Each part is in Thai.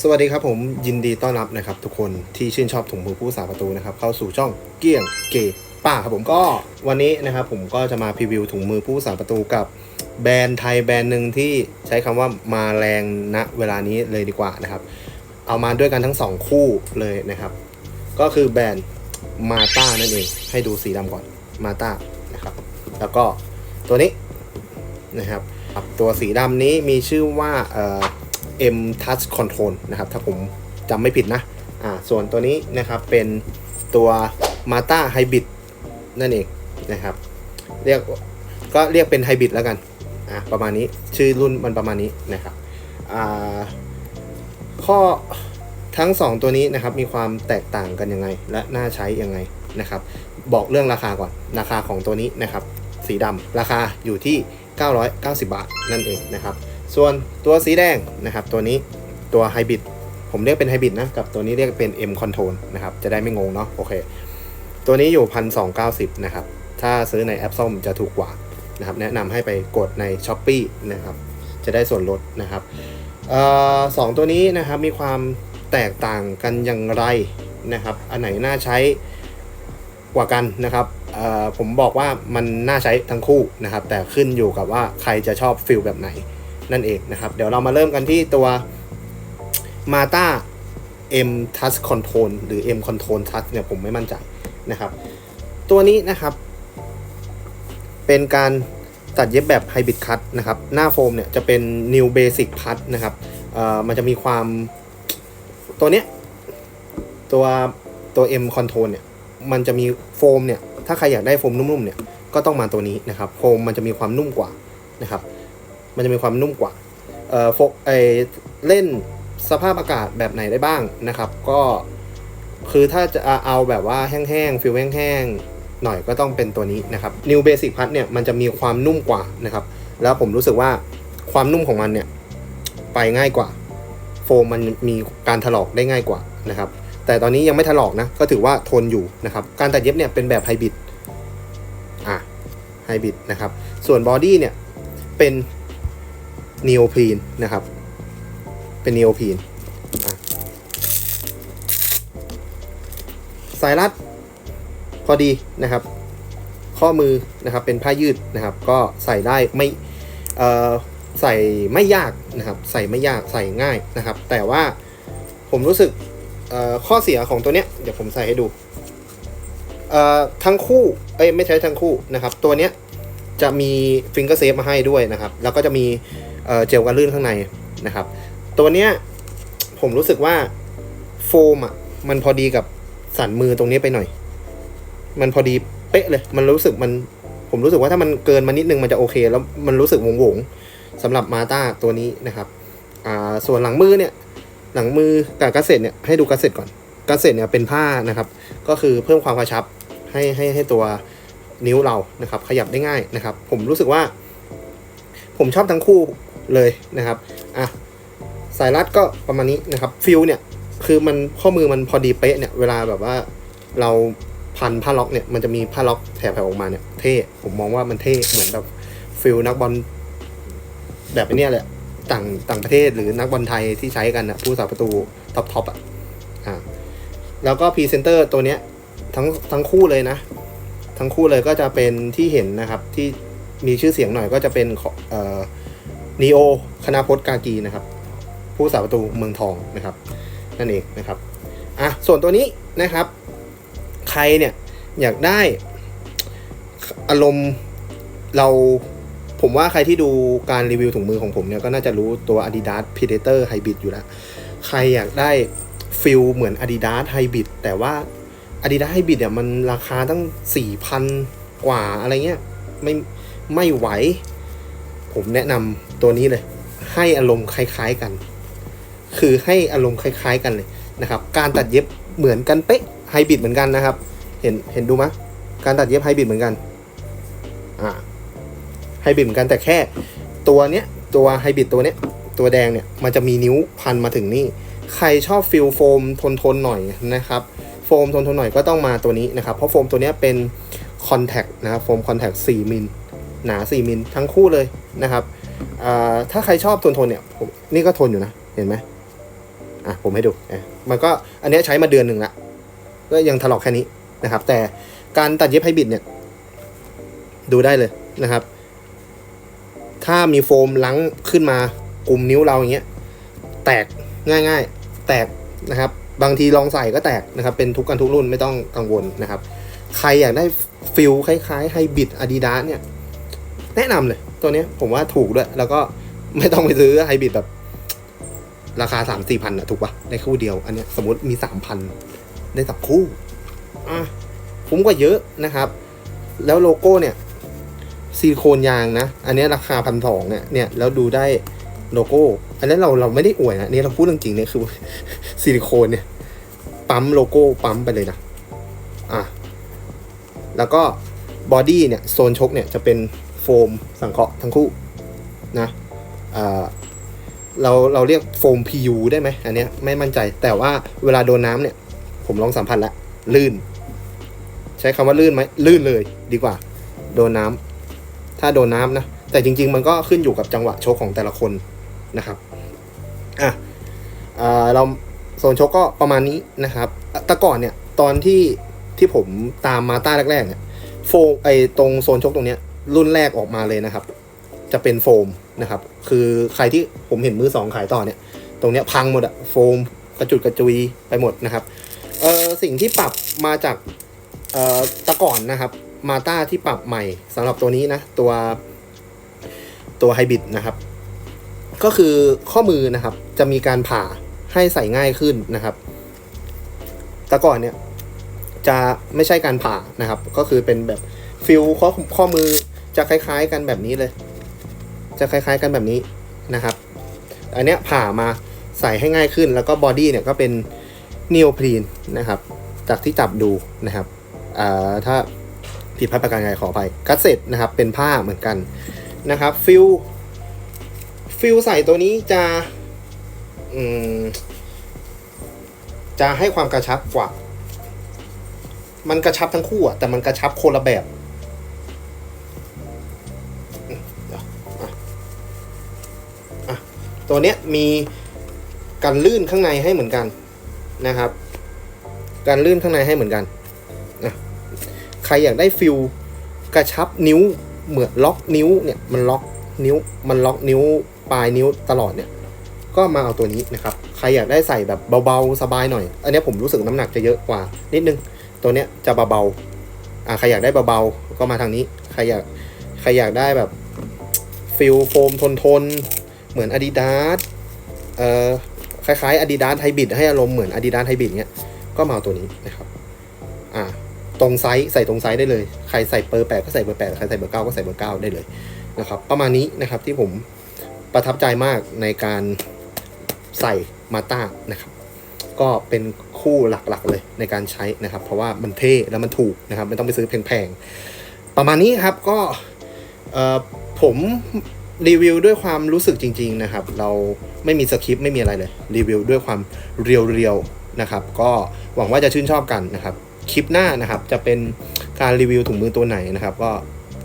สวัสดีครับผมยินดีต้อนรับนะครับทุกคนที่ชื่นชอบถุงมือผู้สาประตูนะครับเข้าสู่ช่องเกี้ยงเกป้าครับผมก็วันนี้นะครับผมก็จะมาพรีวิวถุงมือผู้สาประตูกับแบรนด์ไทยแบรนด์หนึ่งที่ใช้คำว่ามาแรงณเวลานี้เลยดีกว่านะครับ เอามาด้วยกันทั้งสองคู่เลยนะครับ ก็คือแบรนด์มาต้านั่นเอง ให้ดูสีดำก่อนมาต้านะครับ แล้วก็ตัวนี้นะครับตัวสีดำนี้มีชื่อว่าเอ่อ M Touch Control นะครับ ถ้าผมจำไม่ผิดนะ อ่า ส่วนตัวนี้นะครับเป็นตัว Mata Hybrid นั่นเองนะครับ เรียกก็เรียกเป็นไฮบริดแล้วกัน อ่าประมาณนี้ชื่อรุ่นมันประมาณนี้นะครับอ่าข้อทั้ง 2 ตัวนี้นะครับมีความแตกต่างกันยังไง และน่าใช้ยังไงนะครับ บอกเรื่องราคาก่อนราคาของตัวนี้นะครับ สีดำราคาอยู่ที่ 990 บาทนั่นเองนะครับ ส่วนตัวสีแดงนะครับตัวนี้ตัวไฮบริดผมเรียกเป็นไฮบริดนะกับตัวนี้เรียกเป็น M Control นะครับจะได้ไม่งงเนาะโอเค ตัวนี้อยู่1,290นะครับ ถ้าซื้อในแอปส้มจะถูกกว่านะครับแนะนำให้ไปกดใน s h อ p e e นะครับจะได้ส่วนลดนะครับออสองตัวนี้นะครับมีความแตกต่างกันอย่างไรนะครับ อันไหนน่าใช้กว่ากันนะครับผมบอกว่ามันน่าใช้ทั้งคู่นะครับ แต่ขึ้นอยู่กับว่าใครจะชอบฟิลแบบไหน นั่นเองนะครับ เดี๋ยวเรามาเริ่มกันที่ตัว Mata M Touch Control หรือ M Control Touch เนี่ยผมไม่มั่นใจนะครับ ตัวนี้นะครับ เป็นการตัดเย็บแบบ Hybrid Cut นะครับ หน้าโฟมเนี่ยจะเป็น New Basic Cut นะครับเอ่อมันจะมีความตัวเนี้ยตัวตัว M Control เนี่ยมันจะมีโฟมเนี่ย ถ้าใครอยากได้โฟมนุ่มๆเนี่ย ก็ต้องมาตัวนี้นะครับ โฟมมันจะมีความนุ่มกว่านะครับ มันจะมีความนุ่มกว่าเอ่อโฟไอเล่นสภาพอากาศแบบไหนได้บ้างนะครับ ก็คือถ้าจะเอาแบบว่าแห้งๆฟิลแห้งๆหน่อยก็ต้องเป็นตัวนี้นะครับ New Basic Plus เนี่ยมันจะมีความนุ่มกว่านะครับ แล้วผมรู้สึกว่าความนุ่มของมันเนี่ยไปง่ายกว่า โฟมมันมีการถลอกได้ง่ายกว่านะครับ แต่ตอนนี้ยังไม่ถลอกนะก็ถือว่าทนอยู่นะครับ การตัดเย็บเนี่ยเป็นแบบไฮบริดอะไฮบริดนะครับ ส่วนบอดี้เนี่ยเป็น นีโอพีนนะครับ เป็นนีโอพีนสายรัดพอดีนะครับ ข้อมือนะครับเป็นผ้ายืดนะครับ ก็ใส่ได้ไม่ใส่ไม่ยากนะครับ ใส่ไม่ยากใส่ง่ายนะครับ แต่ว่าผมรู้สึกข้อเสียของตัวเนี้ยเดี๋ยวผมใส่ให้ดูทั้งคู่เอ้ยไม่ใช่ทั้งคู่นะครับ ตัวเนี้ยจะมีฟิงเกอร์เซฟมาให้ด้วยนะครับ แล้วก็จะมี เออเจลกันลื่นข้างในนะครับ ตัวเนี้ยผมรู้สึกว่าโฟมอะมันพอดีกับสันมือตรงนี้ไปหน่อย มันพอดีเป๊ะเลย มันรู้สึกมัน ผมรู้สึกว่าถ้ามันเกินมานิดนึงมันจะโอเค แล้วมันรู้สึกวงวงสำหรับมาต้าตัวนี้นะครับ อ่า ส่วนหลังมือเนี่ย หลังมือกับกระเซ็ตเนี่ยให้ดูกระเซ็ตก่อนกระเซ็ตเนี่ยเป็นผ้านะครับ ก็คือเพิ่มความกระชับให้ให้ให้ตัวนิ้วเรานะครับ ขยับได้ง่ายนะครับ ผมรู้สึกว่า ผมชอบทั้งคู่ เลยนะครับอะสายรัดก็ประมาณนี้นะครับฟิลเนี่ยคือมันข้อมือมันพอดีเป๊ะเนี่ยเวลาแบบว่าเราพันผ้าล็อกเนี่ยมันจะมีผ้าล็อกแถบๆออกมาเนี่ยเท่ผมมองว่ามันเท่เหมือนแบบฟิลนักบอลแบบนี้แหละต่างต่างประเทศหรือนักบอลไทยที่ใช้กันนะผู้สาประตูท็อปท็อปอะอ่าแล้วก็พรีเซนเตอร์ตัวเนี้ยทั้งทั้งคู่เลยนะ ทั้งคู่เลยก็จะเป็นที่เห็นนะครับที่มีชื่อเสียงหน่อยก็จะเป็นขอเอ่อ นีโอคณาพจน์กากีนะครับ ผู้สาประตูเมืองทองนะครับ นั่นเองนะครับอะส่วนตัวนี้นะครับ ใครเนี่ยอยากได้อารมณ์เราผมว่าใครที่ดูการรีวิวถุงมือของผมเนี่ยก็น่าจะรู้ตัว Adidas Predator Hybrid อยู่แล้ว ใครอยากได้ฟิลเหมือน Adidas Hybrid แต่ว่า Adidas Hybrid เนี่ยมันราคาตั้ง 4,000 กว่าอะไรเงี้ยไม่ไม่ไหว ผมแนะนำตัวนี้เลย ให้อารมณ์คล้าย ๆกัน คือให้อารมณ์คล้าย ๆ กันเลยนะครับ การตัดเย็บเหมือนกันเป๊ะไฮบริดเหมือนกันนะครับ เห็นเห็นดูไหมการตัดเย็บไฮบริดเหมือนกันอ่าไฮบริดเหมือนกันแต่แค่ตัวเนี้ยตัวไฮบริดตัวเนี้ยตัวแดงเนี่ยมันจะมีนิ้วพันมาถึงนี่ ใครชอบฟิลโฟมทนๆหน่อยนะครับ โฟมทนๆหน่อยก็ต้องมาตัวนี้นะครับ เพราะโฟมตัวเนี้ยเป็นคอนแทคนะครับโฟมคอนแทค4มิล หนา 4 มิลทั้งคู่เลยนะครับถ้าใครชอบทนทนเนี่ยผมนี่ก็ทนอยู่นะ เห็นไหมอะผมให้ดูมันก็อันนี้ใช้มาเดือนหนึ่งละก็ยังถลอกแค่นี้นะครับ แต่การตัดเย็บไฮบิดเนี่ย ดูได้เลยนะครับ ถ้ามีโฟมลังขึ้นมากลุ่มนิ้วเราอย่างเงี้ยแตกง่าย ๆ แตกนะครับ บางทีลองใส่ก็แตกนะครับ เป็นทุกกันทุกรุ่นไม่ต้องกังวลนะครับ ใครอยากได้ฟิลคล้ายๆไฮบิดอาดิดาสเนี่ย แนะนำเลย ตัวนี้ผมว่าถูกด้วย แล้วก็ไม่ต้องไปซื้อไฮบริดแบบ ราคาสามสี่พันอะถูกปะได้คู่เดียว อันเนี้ยสมมติมีสามพันได้สักคู่อะคุ้มกว่าเยอะนะครับ แล้วโลโก้เนี่ยซิลิโคนยางนะ อันนี้ราคาพันสองเนี่ยเนี่ยแล้วดูได้โลโก้ อันนี้เราเราไม่ได้อวยนะอันนี่เราพูดเรื่องจริงเนี่ยคือซิลิโคนเนี่ย ปั๊มโลโก้ปั๊มไปเลยนะ อะ แล้วก็บอดี้เนี่ย โซนชกเนี่ยจะเป็น โฟมสังเคราะห์ทั้งคู่นะเราเราเรียกโฟม PU ได้ไหมอันเนี้ยไม่มั่นใจแต่ว่าเวลาโดนน้ำเนี่ย ผมลองสัมผัสแล้วลื่น ใช้คำว่าลื่นไหมลื่นเลยดีกว่า โดนน้ำถ้าโดนน้ำนะแต่จริง ๆ มันก็ขึ้นอยู่กับจังหวะโชกของแต่ละคนนะครับอะอ่าเราโซนโชกก็ประมาณนี้นะครับอะแต่ก่อนเนี่ยตอนที่ที่ผมตามมาต้าแรกๆเนี่ยโฟมไอตรงโซนชกตรงเนี้ย รุ่นแรกออกมาเลยนะครับ จะเป็นโฟมนะครับ คือใครที่ผมเห็นมือสองขายต่อเนี่ย ตรงเนี้ยพังหมดอะโฟมกระจุดกระจุยไปหมดนะครับเออสิ่งที่ปรับมาจากเอ่อตะก่อนนะครับ มาต้าที่ปรับใหม่สำหรับตัวนี้นะ ตัวตัวไฮบริดนะครับ ก็คือข้อมือนะครับ จะมีการผ่าให้ใส่ง่ายขึ้นนะครับแต่ก่อนเนี่ยจะไม่ใช่การผ่านะครับ ก็คือเป็นแบบฟิลข้อข้อมือ จะคล้าย ๆ กันแบบนี้เลย จะคล้าย ๆ กันแบบนี้นะครับ อันเนี้ยผ่ามาใส่ให้ง่ายขึ้น แล้วก็บอดี้เนี่ยก็เป็นนีโอพรีนนะครับ จากที่จับดูนะครับอ่าถ้าผิดพลาดประการใดขอไปกัสเซ็ตนะครับ เป็นผ้าเหมือนกันนะครับฟิลฟิลใส่ตัวนี้จะจะให้ความกระชับกว่า มันกระชับทั้งคู่อะแต่มันกระชับคนละแบบ ตัวเนี้ยมีกันลื่นข้างในให้เหมือนกันนะครับการลื่นข้างในให้เหมือนกันนะใครอยากได้ฟิลกระชับนิ้วเหมือนล็อกนิ้วเนี่ยมันล็อกนิ้วมันล็อกนิ้วปลายนิ้วตลอดเนี่ยก็มาเอาตัวนี้นะครับ ใครอยากได้ใส่แบบเบาๆสบายหน่อย อันนี้ผมรู้สึกน้ำหนักจะเยอะกว่า นิดนึง ตัวเนี้ยจะเบาๆอ่าใครอยากได้เบาๆก็มาทางนี้ ใครอยากใครอยากได้แบบฟิลโฟมทนๆ เหมือน Adidas เอ่อคล้ายๆ Adidas ไฮบริดให้อารมณ์เหมือน Adidas ไฮบริดเนี้ยก็มาตัวนี้นะครับอ่าตรงไซส์ใส่ตรงไซส์ได้เลย ใครใส่เบอร์แปดก็ใส่เบอร์แปดใครใส่เบอร์เก้าก็ใส่เบอร์เก้าได้เลยนะครับ ประมาณนี้นะครับที่ผมประทับใจมากในการใส่มาต้านะครับ ก็เป็นคู่หลักๆเลยในการใช้นะครับ เพราะว่ามันเท่แล้วมันถูกนะครับไม่ต้องไปซื้อแพงๆ ประมาณนี้ครับก็เอ่อผม รีวิวด้วยความรู้สึกจริง ๆ นะครับ เราไม่มีสคริปต์ไม่มีอะไรเลย รีวิวด้วยความเรียวๆนะครับ ก็หวังว่าจะชื่นชอบกันนะครับ คลิปหน้านะครับจะเป็นการรีวิวถุงมือตัวไหนนะครับ ก็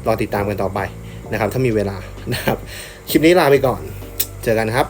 รอติดตามกันต่อไปนะครับ ถ้ามีเวลานะครับ คลิปนี้ลาไปก่อน เจอกันครับ